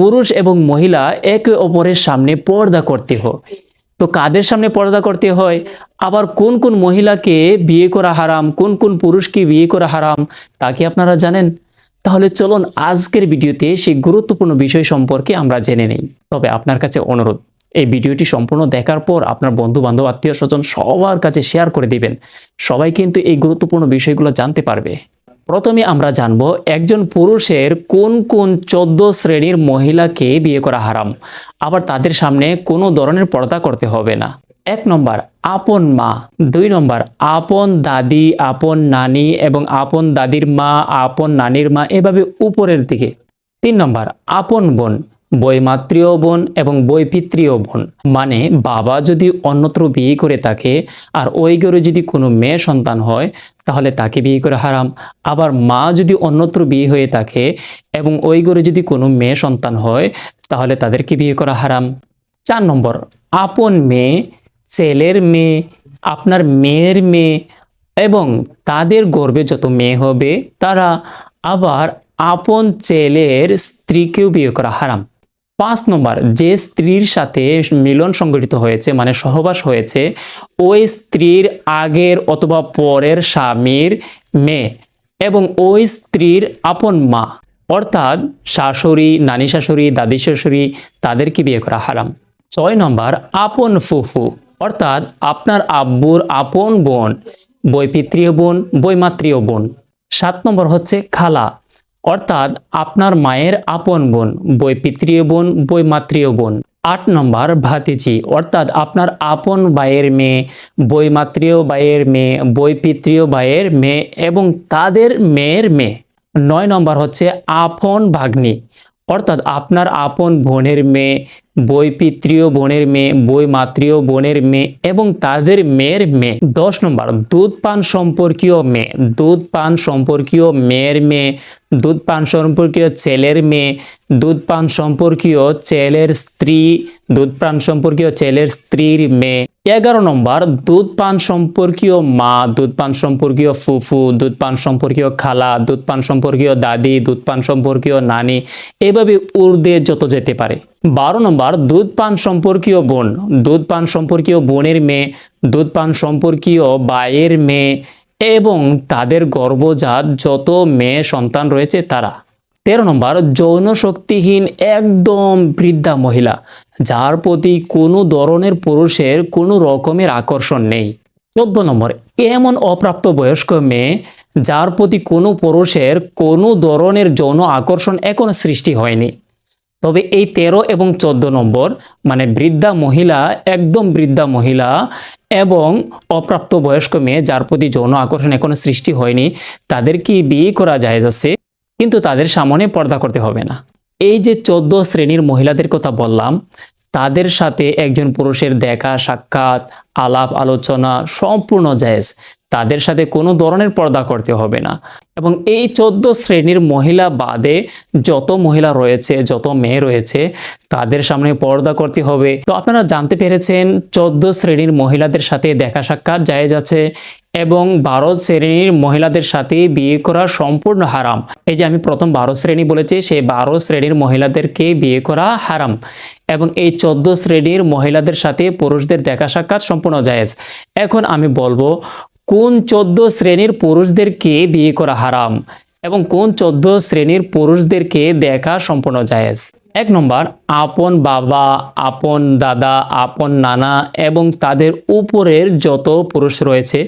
পুরুষ এবং মহিলা একে অপরের সামনে পর্দা করতে হয়। তো কাদের সামনে পর্দা করতে হয়? আবার কোন কোন মহিলাকে বিয়ে করা হারাম, কোন কোন পুরুষকে বিয়ে করা হারাম, তা কি আপনারা জানেন? তাহলে চলুন আজকের ভিডিওতে সেই গুরুত্বপূর্ণ বিষয় সম্পর্কে আমরা জেনে নেই। তবে আপনার কাছে অনুরোধ, এই ভিডিওটি সম্পূর্ণ দেখার পর আপনার বন্ধু বান্ধব আত্মীয় স্বজন সবার কাছে শেয়ার করে দিবেন। সবাই কিন্তু এই গুরুত্বপূর্ণ বিষয়গুলো জানতে পারবে। প্রথমে আমরা জানব একজন পুরুষের কোন কোন চোদ্দ শ্রেণির মহিলাকে বিয়ে করা হারাম। আবার তাদের সামনে কোনো ধরনের পর্দা করতে হবে না। এক নম্বর, আপন মা। দুই নম্বর, আপন দাদি, আপন নানি এবং আপন দাদির মা, আপন নানির মা এভাবে উপরের দিকে। তিন নম্বর, আপন বোন। বৈমাতৃয় বোন এবং বৈপিত্রীয় বোন। মানে বাবা যদি অন্যত্র বিয়ে করে থাকে, আর ওই ঘরে যদি কোনো মেয়ে সন্তান হয়, তাহলে তাকে বিয়ে করে হারাম। আবার মা যদি অন্যত্র বিয়ে হয়ে থাকে এবং ওই ঘরে যদি কোনো মেয়ে সন্তান হয়, তাহলে তাদেরকে বিয়ে করা হারাম। চার নম্বর, আপন মেয়ে, ছেলের মেয়ে, আপনার মেয়ের মেয়ে এবং তাদের গর্বে যত মেয়ে হবে, তারা আবার আপন ছেলের স্ত্রীকেও বিয়ে করা হারাম। পাঁচ নম্বর, যে স্ত্রীর সাথে মিলন সংগঠিত হয়েছে মানে সহবাস হয়েছে, ওই স্ত্রীর আগের অথবা পরের স্বামীর মেয়ে এবং ওই স্ত্রীর আপন মা। অর্থাৎ শাশুড়ি, নানি শাশুড়ি, দাদি শাশুড়ি, তাদেরকে বিয়ে করা হারাম। ছয় নম্বর, আপন ফুফু, অর্থাৎ আপনার আব্বুর আপন বোন বৈপিত্রীয় বোন বৈমাত্রীয় বোন। সাত নম্বর হচ্ছে খালা অর্থাৎ আপনার মায়ের আপন বোন, বই পিতৃয় বোন, বই মাতৃয় বোন। আট নম্বর ভাতিজি, অর্থাৎ আপনার আপন ভাইয়ের মেয়ে বৈমাত্রীয় ভাইয়ের মেয়ে, বই পিতৃয় ভাইয়ের মেয়ে এবং তাদের মেয়ের মেয়ে। নয় নম্বর হচ্ছে আপন ভাগ্নি অর্থাৎ আপনার আপন বোনের মেয়ে বৈপিত্রীয় বোনের মেয়ে বৈমাত্রীয় বোনের মেয়ে এবং তাদের মেয়ের মেয়ে। দশ নম্বর, দুধ পান সম্পর্কীয় মেয়ে। দুধ পান সম্পর্কীয় মেয়ের মেয়ে। দুধ পান সম্পর্কীয় ছেলের মেয়ে। দুধ পান সম্পর্কীয় ছেলের স্ত্রী। দুধ পান সম্পর্কীয় ছেলের স্ত্রীর মেয়ে। এগারো নম্বর দুধ পান সম্পর্কীয় মা দুধ পান সম্পর্কীয় ফুফু দুধ পান সম্পর্কীয় খালা দুধ পান সম্পর্কীয় দাদি দুধ পান সম্পর্কীয় নানি, এভাবে উর্দে যত যেতে পারে। বারো নম্বর দুধ পান সম্পর্কীয় বোন দুধ পান সম্পর্কীয় বোনের মেয়ে দুধ পান সম্পর্কীয় বায়ের মেয়ে এবং তাদের গর্ভজাত যত মেয়ে সন্তান রয়েছে তারা। তেরো নম্বর যৌন শক্তিহীন একদম বৃদ্ধা মহিলা, যার প্রতি কোনো ধরনের পুরুষের কোনো রকমের আকর্ষণ নেই। চোদ্দ নম্বর, এমন অপ্রাপ্ত বয়স্ক মেয়ে, যার প্রতি কোনো পুরুষের কোনো ধরনের যৌন আকর্ষণ এখনও সৃষ্টি হয়নি। তবে এই তেরো এবং চোদ্দ নম্বর মানে বৃদ্ধা মহিলা, একদম বৃদ্ধা মহিলা এবং অপ্রাপ্ত বয়স্ক মেয়ে, যার প্রতি যৌন আকর্ষণ এখনও সৃষ্টি হয়নি তাদেরকে বিয়ে করা যায় যাচ্ছে? কিন্তু তাদের সামনে পর্দা করতে হবে না। এই যে চোদ্দ শ্রেণির মহিলাদের কথা বললাম, তাদের সাথে একজন পুরুষের দেখা, সাক্ষাৎ, আলাপ, আলোচনা সম্পূর্ণ জায়েজ। তাদের সাথে কোনো ধরনের পর্দা করতে হবে না। এবং এই চোদ্দ শ্রেণির মহিলা বাদে যত মহিলা রয়েছে, যত মেয়ে রয়েছে, তাদের সামনে পর্দা করতে হবে। তো আপনারা জানতে পেরেছেন, চোদ্দ শ্রেণির মহিলাদের সাথে দেখা, সাক্ষাৎ জায়েজ আছে এবং বারো শ্রেণির মহিলাদের সাথে বিয়ে করা সম্পূর্ণ হারাম। এই যে আমি প্রথম বারো শ্রেণি বলেছি, সেই বারো শ্রেণির মহিলাদেরকে বিয়ে করা হারাম এবং এই চোদ্দ শ্রেণির মহিলাদের সাথে পুরুষদের দেখা সাক্ষাৎ সম্পূর্ণ জায়েজ। এখন আমি বলব, কোন চোদ্দ শ্রেণির পুরুষদেরকে বিয়ে করা হারাম? এবং কোন চোদ্দ শ্রেণির পুরুষদেরকে দেখা সম্পূর্ণ জায়েজ? এক নম্বর, আপন বাবা, আপন দাদা, আপন নানা এবং তাদের উপরের যত পুরুষ রয়েছে,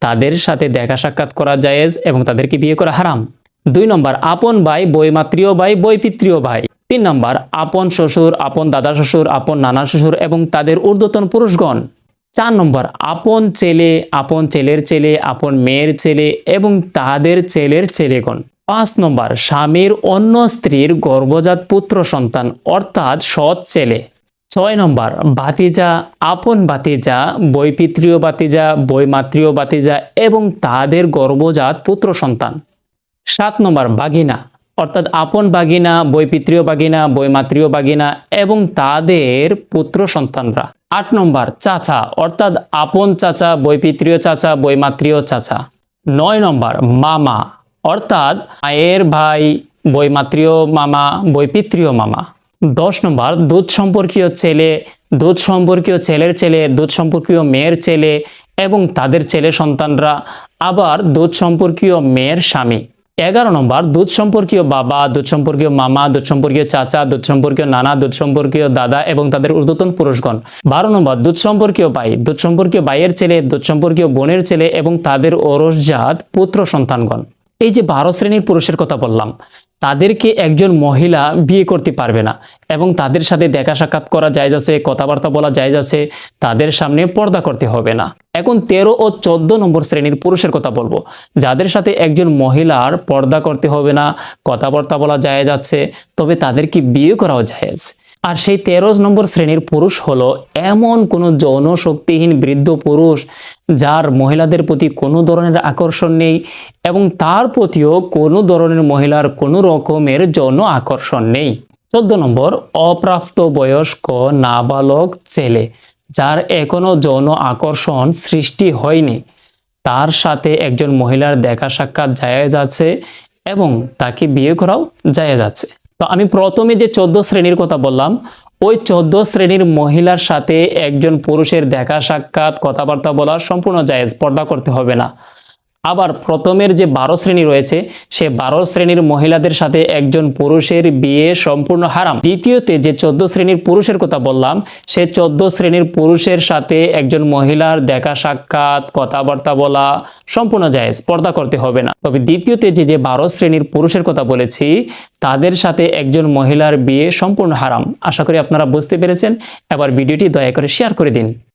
তাদের সাথে দেখা সাক্ষাৎ করা জায়েজ এবং তাদেরকে বিয়ে করা হারাম। দুই নম্বর, আপন ভাই বৈমাত্রীয় ভাই বৈপিত্রীয় ভাই। তিন নম্বর, আপন শ্বশুর, আপন দাদা শ্বশুর, আপন নানা শ্বশুর এবং তাদের ঊর্ধ্বতন পুরুষগণ। চার নম্বর, আপন ছেলে, আপন ছেলের ছেলে, আপন মেয়ের ছেলে এবং তাদের ছেলের ছেলেগণ। পাঁচ নম্বর, স্বামীর অন্য স্ত্রীর গর্ভজাত পুত্র সন্তান, অর্থাৎ সৎ ছেলে। ছয় নম্বর, ভাতিজা, আপন ভাতিজা, বৈপিত্রীয় ভাতিজা বৈমাত্রীয় ভাতিজা এবং তাদের গর্ভজাত পুত্র সন্তান। সাত নম্বর বাগিনা অর্থাৎ আপন বাগিনা বৈপিত্রীয় বাগিনা বৈমাত্রীয় বাগিনা এবং তাদের পুত্র সন্তানরা। আট নম্বর, চাচা, অর্থাৎ আপন চাচা, বৈপিত্রীয় চাচা বৈমাত্রীয় চাচা। নয় নম্বর, মামা অর্থাৎ মায়ের ভাই বৈমাত্রীয় মামা বৈপিত্রীয় মামা দশ নম্বর দুধ সম্পর্কীয় ছেলে দুধ সম্পর্কীয় ছেলের ছেলে দুধ সম্পর্কীয় মেয়ের ছেলে এবং তাদের ছেলে সন্তানরা আবার দুধ সম্পর্কীয় মেয়ের স্বামী এগারো নম্বর দুধ সম্পর্কীয় বাবা দুধ সম্পর্কীয় মামা দুধ সম্পর্কীয় চাচা দুধ সম্পর্কীয় নানা দুধ সম্পর্কীয় দাদা এবং তাদের ঊর্ধ্বতন পুরুষগণ বারো নম্বর দুধ সম্পর্কীয় ভাই দুধ সম্পর্কীয় ভাইয়ের ছেলে দুধ সম্পর্কীয় বোনের ছেলে এবং তাদের ওরসজাত পুত্র সন্তানগণ এই যে বারো শ্রেণির পুরুষের কথা বললাম, তাদেরকে একজন মহিলা বিয়ে করতে পারবে না এবং তাদের সাথে দেখা সাক্ষাৎ করা যায় আছে, কথাবার্তা বলা যায় আছে, তাদের সামনে পর্দা করতে হবে না। এখন তেরো ও চোদ্দ নম্বর শ্রেণির পুরুষের কথা বলব। যাদের সাথে একজন মহিলার পর্দা করতে হবে না, কথাবার্তা বলা যায় যাচ্ছে তবে তাদেরকে বিয়ে করাও জায়েজ? আর সেই তেরো নম্বর শ্রেণির পুরুষ হলো এমন কোনো যৌন শক্তিহীন বৃদ্ধ পুরুষ যার মহিলাদের প্রতি কোনো ধরনের আকর্ষণ নেই এবং তার প্রতিও কোনো ধরনের মহিলার কোনো রকমের যৌন আকর্ষণ নেই। চোদ্দ নম্বর, অপ্রাপ্ত বয়স্ক নাবালক ছেলে যার এখনও যৌন আকর্ষণ সৃষ্টি হয়নি। তার সাথে একজন মহিলার দেখা সাক্ষাৎ জায়েজ আছে এবং তাকে বিয়ে করাও জায়েজ আছে। তো আমি প্রথমে যে চোদ্দ শ্রেণির কথা বললাম, ওই চোদ্দ শ্রেণির মহিলার সাথে একজন পুরুষের দেখা সাক্ষাৎ, কথাবার্তা বলা সম্পূর্ণ জায়েজ, পর্দা করতে হবে না। আবার প্রথমের যে বারো শ্রেণি রয়েছে, সে বারো শ্রেণির মহিলাদের সাথে একজন পুরুষের বিয়ে সম্পূর্ণ হারাম। দ্বিতীয়তে যে চোদ্দ শ্রেণির পুরুষের কথা বললাম, সে চোদ্দ শ্রেণির পুরুষের সাথে একজন মহিলার দেখা সাক্ষাৎ, কথাবার্তা বলা সম্পূর্ণ জায়েজ, পর্দা করতে হবে না। তবে দ্বিতীয়তে যে যে বারো শ্রেণির পুরুষের কথা বলেছি, তাদের সাথে একজন মহিলার বিয়ে সম্পূর্ণ হারাম। আশা করি আপনারা বুঝতে পেরেছেন। এবার ভিডিওটি দয়া করে শেয়ার করে দিন।